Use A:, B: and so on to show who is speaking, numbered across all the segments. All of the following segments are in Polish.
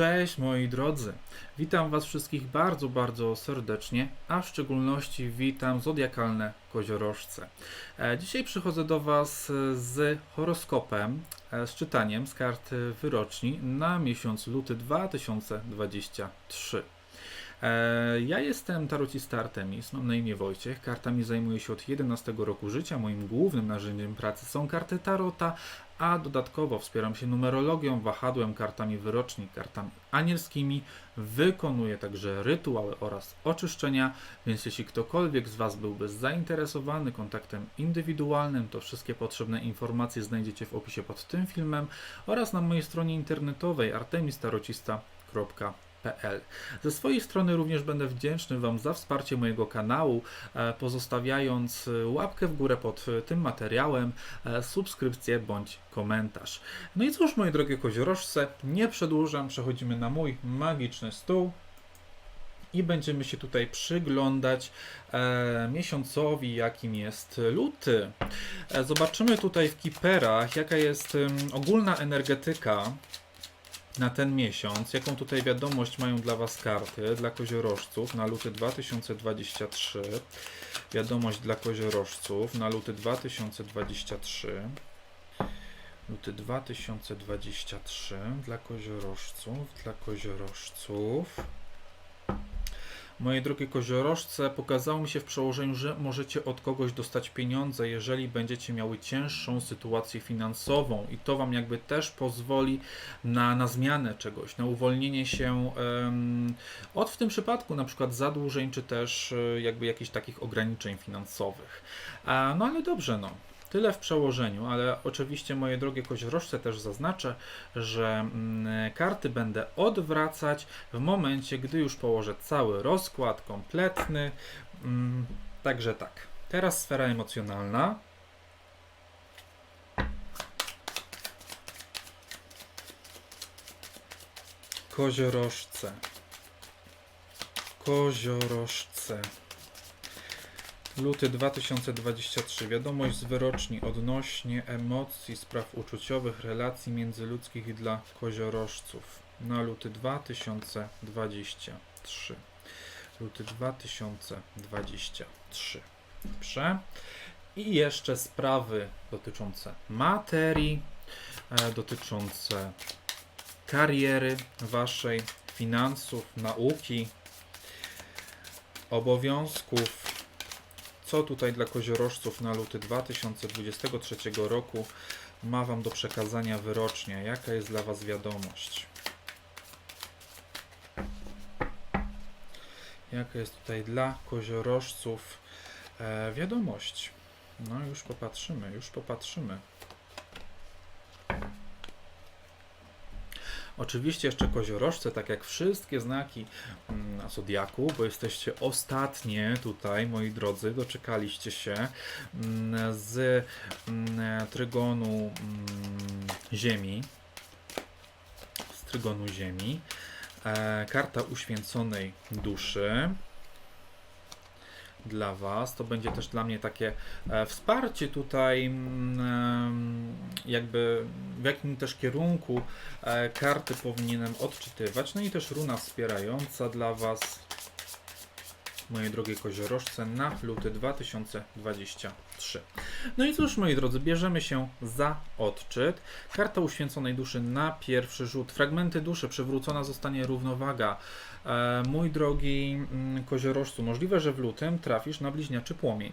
A: Cześć moi drodzy, witam Was wszystkich bardzo, bardzo serdecznie, a w szczególności witam zodiakalne koziorożce. E, Dzisiaj przychodzę do Was z horoskopem, e, z czytaniem z karty wyroczni na miesiąc luty 2023. E, Ja jestem tarocista Artemis, mam na imię Wojciech. Kartami zajmuję się od 11 roku życia. Moim głównym narzędziem pracy są karty tarota, a dodatkowo wspieram się numerologią, wahadłem, kartami wyroczni, kartami anielskimi. Wykonuję także rytuały oraz oczyszczenia, więc jeśli ktokolwiek z Was byłby zainteresowany kontaktem indywidualnym, to wszystkie potrzebne informacje znajdziecie w opisie pod tym filmem oraz na mojej stronie internetowej Ze swojej strony również będę wdzięczny Wam za wsparcie mojego kanału, e, pozostawiając e, łapkę w górę pod e, tym materiałem, e, subskrypcję bądź komentarz. No i cóż, moi drogie koziorożce, nie przedłużam, przechodzimy na mój magiczny stół i będziemy się tutaj przyglądać e, miesiącowi, jakim jest luty. E, zobaczymy tutaj w kiperach, jaka jest em, ogólna energetyka na ten miesiąc, jaką tutaj wiadomość mają dla Was karty, dla koziorożców na luty 2023. Wiadomość dla koziorożców na luty 2023. Luty 2023 dla koziorożców, dla koziorożców. Moje drogie koziorożce, pokazało mi się w przełożeniu, że możecie od kogoś dostać pieniądze, jeżeli będziecie miały cięższą sytuację finansową i to Wam jakby też pozwoli na, na zmianę czegoś, na uwolnienie się em, od w tym przypadku na przykład zadłużeń, czy też e, jakby jakichś takich ograniczeń finansowych. A, no ale dobrze, no. Tyle w przełożeniu, ale oczywiście moje drogie koziorożce też zaznaczę, że mm, karty będę odwracać w momencie, gdy już położę cały rozkład kompletny. Mm, Także tak. Teraz sfera emocjonalna. Koziorożce. Koziorożce. Luty 2023. Wiadomość z wyroczni odnośnie emocji, spraw uczuciowych, relacji międzyludzkich i dla koziorożców. Na luty 2023. Luty 2023. Dobrze. I jeszcze sprawy dotyczące materii, e, dotyczące kariery waszej, finansów, nauki, obowiązków, co tutaj dla koziorożców na luty 2023 roku ma Wam do przekazania wyrocznie? Jaka jest dla Was wiadomość? Jaka jest tutaj dla koziorożców e, wiadomość? No już popatrzymy, już popatrzymy. Oczywiście jeszcze koziorożce, tak jak wszystkie znaki mm, na Zodiaku, bo jesteście ostatnie tutaj, moi drodzy, doczekaliście się mm, z mm, trygonu mm, Ziemi. Z trygonu Ziemi. E, karta uświęconej duszy dla Was. To będzie też dla mnie takie e, wsparcie tutaj, mm, jakby w jakim też kierunku e, karty powinienem odczytywać. No i też runa wspierająca dla Was, moje drogie koziorożce, na luty 2023. No i cóż, moi drodzy, bierzemy się za odczyt. Karta uświęconej duszy na pierwszy rzut. Fragmenty duszy, przywrócona zostanie równowaga. E, mój drogi mm, koziorożcu, możliwe, że w lutym trafisz na bliźniaczy płomień.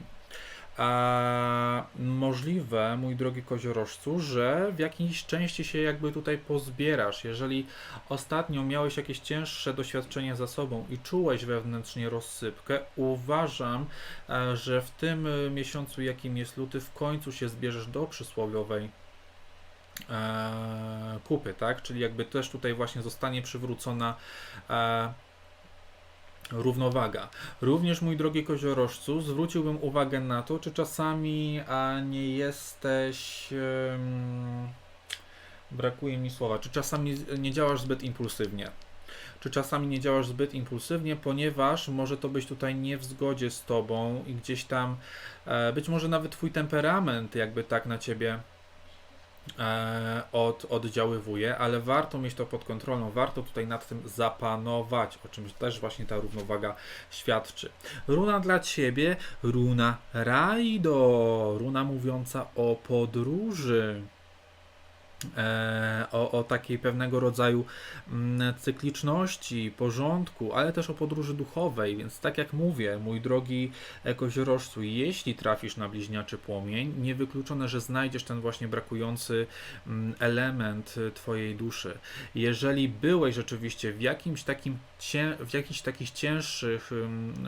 A: A możliwe, mój drogi koziorożcu, że w jakiejś części się jakby tutaj pozbierasz. Jeżeli ostatnio miałeś jakieś cięższe doświadczenie za sobą i czułeś wewnętrznie rozsypkę, uważam, e, że w tym e, miesiącu, jakim jest luty, w końcu się zbierzesz do przysłowiowej e, kupy, tak? Czyli jakby też tutaj właśnie zostanie przywrócona e, równowaga. Również, mój drogi koziorożcu, zwróciłbym uwagę na to, czy czasami a nie jesteś. em, brakuje mi słowa, czy czasami nie działasz zbyt impulsywnie. Czy czasami nie działasz zbyt impulsywnie, ponieważ może to być tutaj nie w zgodzie z tobą i gdzieś tam, e, być może nawet twój temperament jakby tak na ciebie e, od, oddziaływuje, ale warto mieć to pod kontrolą, warto tutaj nad tym zapanować, o czym też właśnie ta równowaga świadczy. Runa dla Ciebie, runa Raido, runa mówiąca o podróży. E, o, o takiej pewnego rodzaju mm, cykliczności, porządku, ale też o podróży duchowej. Więc, tak jak mówię, mój drogi koziorożcu, jeśli trafisz na bliźniaczy płomień, niewykluczone, że znajdziesz ten właśnie brakujący mm, element y, Twojej duszy. Jeżeli byłeś rzeczywiście w jakimś takim w jakichś takich cięższych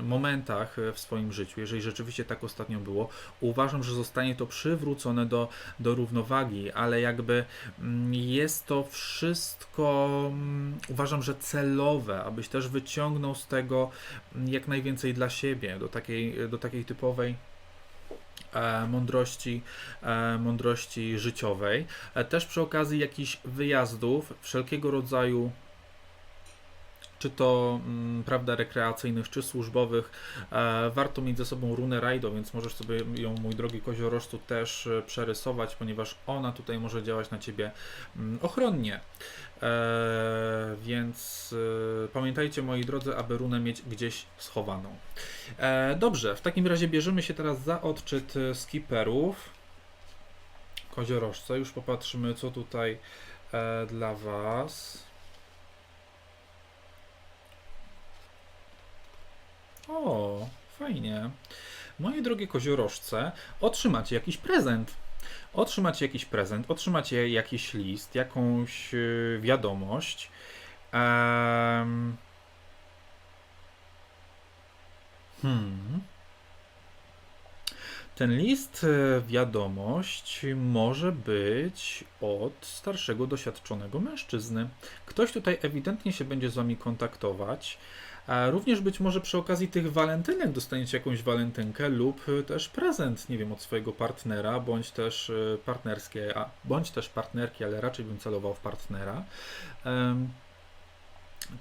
A: momentach y, w swoim życiu, jeżeli rzeczywiście tak ostatnio było, uważam, że zostanie to przywrócone do, do równowagi, ale jakby mm, jest to wszystko, mm, uważam, że celowe, abyś też wyciągnął z tego mm, jak najwięcej dla siebie, do takiej, do takiej typowej e, mądrości, e, mądrości życiowej. E, Też przy okazji jakichś wyjazdów, wszelkiego rodzaju czy to mm, prawda rekreacyjnych, czy służbowych, e, warto mieć ze sobą runę Rajdo, więc możesz sobie ją, mój drogi koziorożcu, też e, przerysować, ponieważ ona tutaj może działać na Ciebie mm, ochronnie. E, więc pamiętajcie, moi drodzy, aby runę mieć gdzieś schowaną. Dobrze, w takim razie bierzemy się teraz za odczyt skipperów. Koziorożce, już popatrzymy, co tutaj dla Was. O, fajnie. Moje drogie koziorożce, otrzymacie jakiś prezent. Otrzymacie jakiś prezent, otrzymacie jakiś list, jakąś y, wiadomość. Em, Hmm. Ten list, e, wiadomość, może być od starszego, doświadczonego mężczyzny. Ktoś tutaj ewidentnie się będzie z wami kontaktować. A również być może przy okazji tych walentynek dostaniecie jakąś walentynkę lub e, też prezent, nie wiem, od swojego partnera, bądź też e, partnerskie, a, bądź też partnerki, ale raczej bym celował w partnera. Em,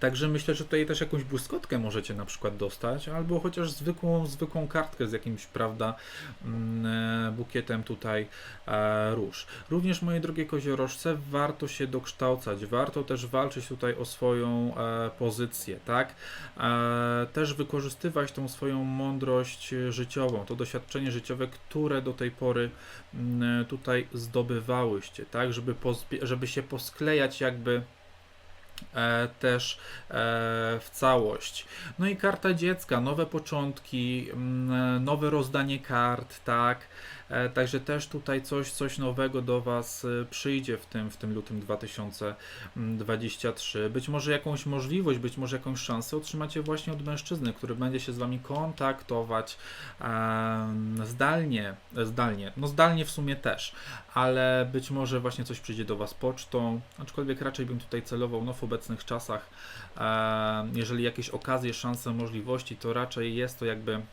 A: Także myślę, że tutaj też jakąś błyskotkę możecie na przykład dostać, albo chociaż zwykłą, zwykłą kartkę z jakimś, prawda, mm, e, bukietem tutaj e, róż. Również, moje drogie koziorożce, warto się dokształcać, warto też walczyć tutaj o swoją e, pozycję, tak? Też wykorzystywać tą swoją mądrość życiową, to doświadczenie życiowe, które do tej pory mm, tutaj zdobywałyście, tak? Żeby, żeby się posklejać jakby też e, w całość. No i karta dziecka, nowe początki, mm, nowe rozdanie kart, tak. E, Także też tutaj coś, coś nowego do Was e, przyjdzie w tym, w tym lutym 2023. Być może jakąś możliwość, być może jakąś szansę otrzymacie właśnie od mężczyzny, który będzie się z Wami kontaktować zdalnie, zdalnie, no zdalnie w sumie też, ale być może właśnie coś przyjdzie do Was pocztą, aczkolwiek raczej bym tutaj celował no, w obecnych czasach, jeżeli jakieś okazje, szanse, możliwości, to raczej jest to jakby, mm,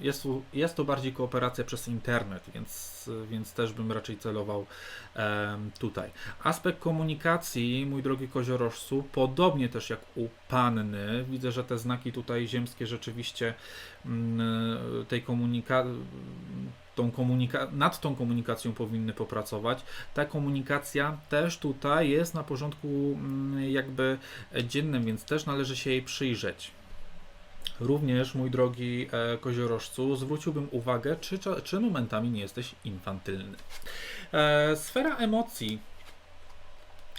A: jest, jest to bardziej kooperacja przez internet, więc, więc też bym raczej celował tutaj. Aspekt komunikacji, mój drogi koziorożcu, podobnie też jak u panny, widzę, że te znaki tutaj ziemskie rzeczywiście mm, tej komunikacji tą komunika- nad tą komunikacją powinny popracować. Ta komunikacja też tutaj jest na porządku mm, jakby dziennym, więc też należy się jej przyjrzeć. Również, mój drogi e, koziorożcu, zwróciłbym uwagę, czy, czy momentami nie jesteś infantylny. E, sfera emocji.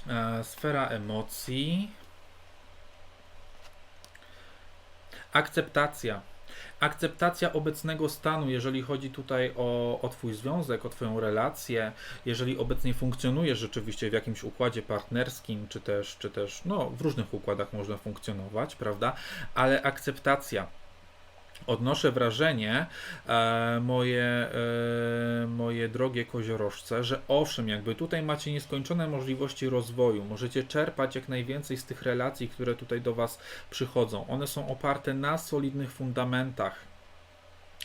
A: E, sfera emocji. Akceptacja. Akceptacja obecnego stanu, jeżeli chodzi tutaj o, o Twój związek, o Twoją relację, jeżeli obecnie funkcjonujesz rzeczywiście w jakimś układzie partnerskim, czy też, czy też no, w różnych układach można funkcjonować, prawda? Ale akceptacja. Odnoszę wrażenie, e, moje, e, moje drogie koziorożce, że owszem, jakby tutaj macie nieskończone możliwości rozwoju, możecie czerpać jak najwięcej z tych relacji, które tutaj do Was przychodzą. One są oparte na solidnych fundamentach.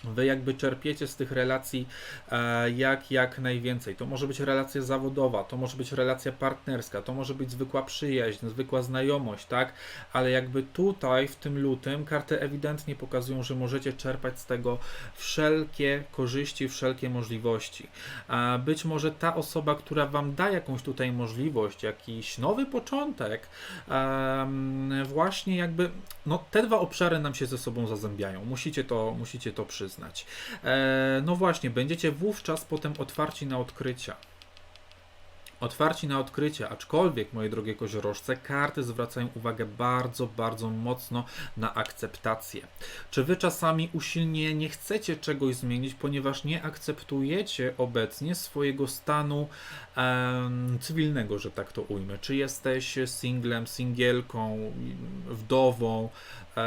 A: Wy jakby czerpiecie z tych relacji e, jak, jak najwięcej. To może być relacja zawodowa, to może być relacja partnerska, to może być zwykła przyjaźń, zwykła znajomość, tak? Ale jakby tutaj w tym lutym karty ewidentnie pokazują, że możecie czerpać z tego wszelkie korzyści, wszelkie możliwości. Być może ta osoba, która wam da jakąś tutaj możliwość, jakiś nowy początek, właśnie jakby, no te dwa obszary nam się ze sobą zazębiają. Musicie to, musicie to przyznać. E, no właśnie, będziecie wówczas potem otwarci na odkrycia. Otwarci na odkrycia, aczkolwiek, moje drogie koziorożce, karty zwracają uwagę bardzo, bardzo mocno na akceptację. Czy wy czasami usilnie nie chcecie czegoś zmienić, ponieważ nie akceptujecie obecnie swojego stanu em, cywilnego, że tak to ujmę? Czy jesteś singlem, singielką, wdową, e,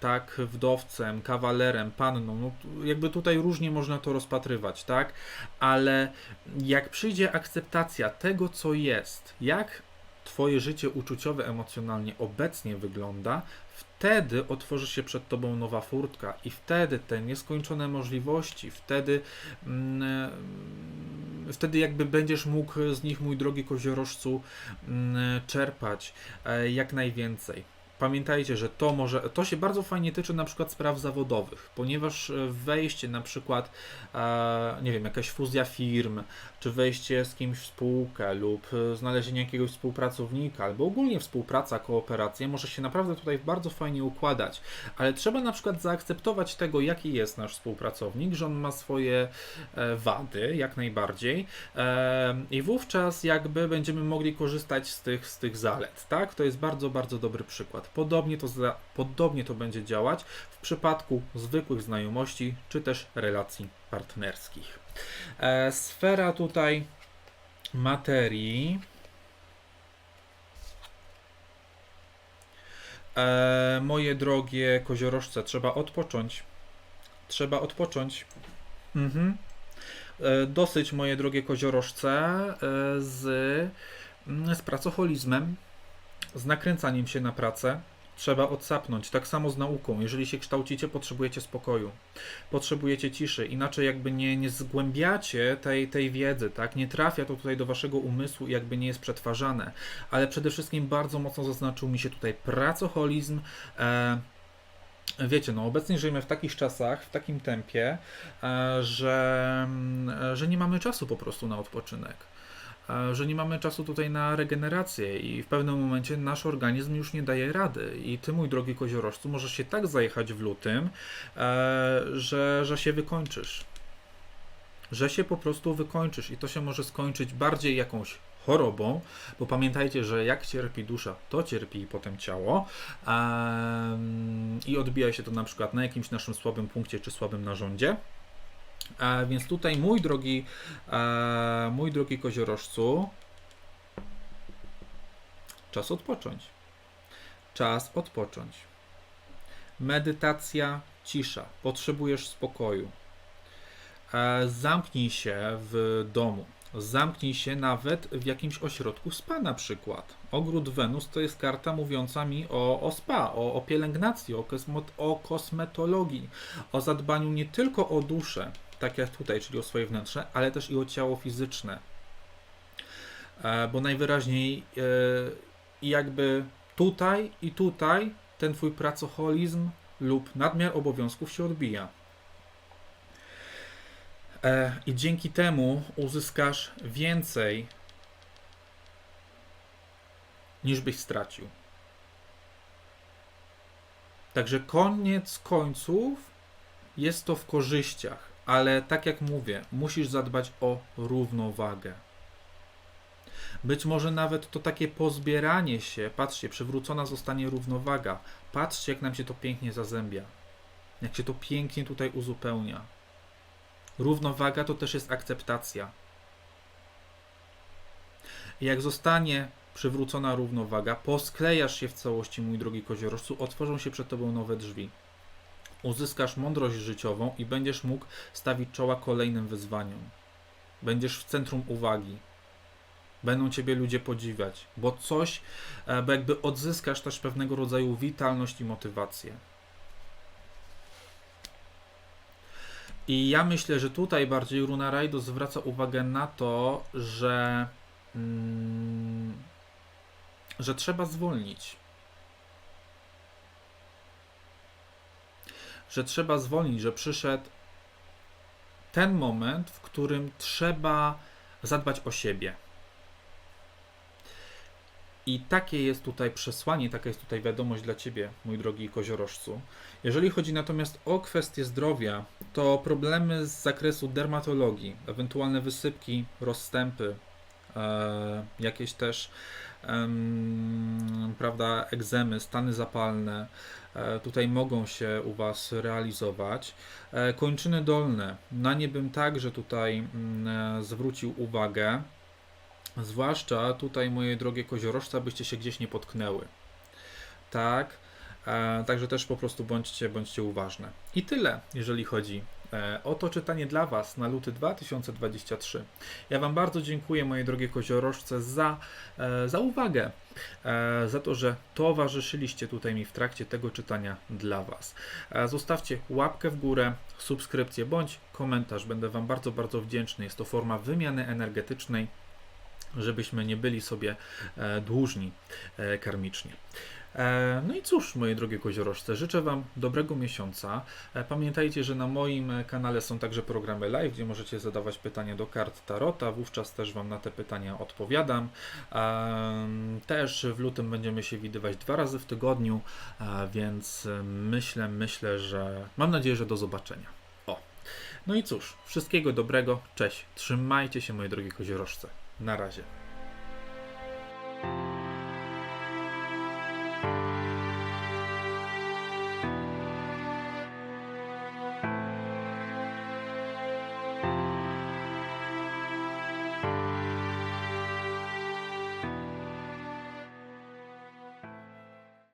A: tak, wdowcem, kawalerem, panną? No, jakby tutaj różnie można to rozpatrywać, tak? Ale jak przyjdzie akceptacja tego, co jest, jak Twoje życie uczuciowe, emocjonalnie obecnie wygląda, wtedy otworzy się przed Tobą nowa furtka i wtedy te nieskończone możliwości, wtedy, mm, wtedy jakby będziesz mógł z nich, mój drogi koziorożcu, mm, czerpać e, jak najwięcej. Pamiętajcie, że to może, to się bardzo fajnie tyczy na przykład spraw zawodowych, ponieważ e, wejście na przykład, e, nie wiem, jakaś fuzja firm, czy wejście z kimś w spółkę lub e, znalezienie jakiegoś współpracownika, albo ogólnie współpraca, kooperacja może się naprawdę tutaj bardzo fajnie układać, ale trzeba na przykład zaakceptować tego, jaki jest nasz współpracownik, że on ma swoje wady, jak najbardziej i wówczas jakby będziemy mogli korzystać z tych, z tych zalet, tak? To jest bardzo, bardzo dobry przykład. Podobnie to, podobnie to będzie działać w przypadku zwykłych znajomości, czy też relacji partnerskich. E, sfera tutaj materii. E, moje drogie koziorożce, trzeba odpocząć. Trzeba odpocząć. Mhm. E, dosyć, moje drogie koziorożce, e, z, mm, z pracoholizmem, z nakręcaniem się na pracę. Trzeba odsapnąć. Tak samo z nauką. Jeżeli się kształcicie, potrzebujecie spokoju potrzebujecie ciszy, inaczej jakby nie, nie zgłębiacie tej, tej wiedzy, tak? Nie trafia to tutaj do waszego umysłu i jakby nie jest przetwarzane. Ale przede wszystkim bardzo mocno zaznaczył mi się tutaj pracoholizm. E, Wiecie, no obecnie żyjemy w takich czasach, w takim tempie, e, że, mm, że nie mamy czasu po prostu na odpoczynek. Że nie mamy czasu tutaj na regenerację i w pewnym momencie nasz organizm już nie daje rady. I ty, mój drogi koziorożcu, możesz się tak zajechać w lutym, e, że, że się wykończysz. Że się po prostu wykończysz i to się może skończyć bardziej jakąś chorobą, bo pamiętajcie, że jak cierpi dusza, to cierpi i potem ciało i odbija się to na przykład na jakimś naszym słabym punkcie czy słabym narządzie. E, więc tutaj mój drogi, e, mój drogi koziorożcu, czas odpocząć. Czas odpocząć. Medytacja, cisza. Potrzebujesz spokoju. E, zamknij się w domu. Zamknij się nawet w jakimś ośrodku spa na przykład. Ogród Wenus to jest karta mówiąca mi o, o spa, o, o pielęgnacji, o, kosmo, o kosmetologii, o zadbaniu nie tylko o duszę, tak jak tutaj, czyli o swoje wnętrze, ale też i o ciało fizyczne. E, bo najwyraźniej e, jakby tutaj i tutaj ten twój pracoholizm lub nadmiar obowiązków się odbija. E, I dzięki temu uzyskasz więcej niż byś stracił. Także koniec końców jest to w korzyściach, ale tak jak mówię, musisz zadbać o równowagę. Być może nawet to takie pozbieranie się, patrzcie, przywrócona zostanie równowaga. Patrzcie, jak nam się to pięknie zazębia. Jak się to pięknie tutaj uzupełnia. Równowaga to też jest akceptacja. I jak zostanie przywrócona równowaga, posklejasz się w całości, mój drogi koziorożcu, otworzą się przed tobą nowe drzwi. Uzyskasz mądrość życiową i będziesz mógł stawić czoła kolejnym wyzwaniom. Będziesz w centrum uwagi. Będą ciebie ludzie podziwiać, bo coś, e, bo jakby odzyskasz też pewnego rodzaju witalność i motywację. I ja myślę, że tutaj bardziej Runa Rajdu zwraca uwagę na to, że, mm, że trzeba zwolnić. Że trzeba zwolnić, że przyszedł ten moment, w którym trzeba zadbać o siebie. I takie jest tutaj przesłanie, taka jest tutaj wiadomość dla Ciebie, mój drogi koziorożcu. Jeżeli chodzi natomiast o kwestie zdrowia, to problemy z zakresu dermatologii, ewentualne wysypki, rozstępy, e, jakieś też em, prawda, egzemy, stany zapalne, e, tutaj mogą się u Was realizować. E, kończyny dolne, na nie bym także tutaj mm, e, zwrócił uwagę. Zwłaszcza tutaj, moje drogie koziorożce, abyście się gdzieś nie potknęły. Tak, e, także też po prostu bądźcie, bądźcie uważne. I tyle, jeżeli chodzi e, o to czytanie dla Was na luty 2023. Ja Wam bardzo dziękuję, moje drogie koziorożce, za, e, za uwagę, e, za to, że towarzyszyliście tutaj mi w trakcie tego czytania dla Was. Zostawcie łapkę w górę, subskrypcję bądź komentarz. Będę Wam bardzo, bardzo wdzięczny. Jest to forma wymiany energetycznej żebyśmy nie byli sobie dłużni karmicznie. E, No i cóż, moje drogie koziorożce, życzę Wam dobrego miesiąca. E, Pamiętajcie, że na moim e, kanale są także programy live, gdzie możecie zadawać pytania do kart Tarota, wówczas też Wam na te pytania odpowiadam. Em, Też w lutym będziemy się widywać dwa razy w tygodniu, e, więc e, myślę, myślę, że mam nadzieję, że do zobaczenia. O. No i cóż, wszystkiego dobrego, cześć, trzymajcie się moje drogie koziorożce. Na razie.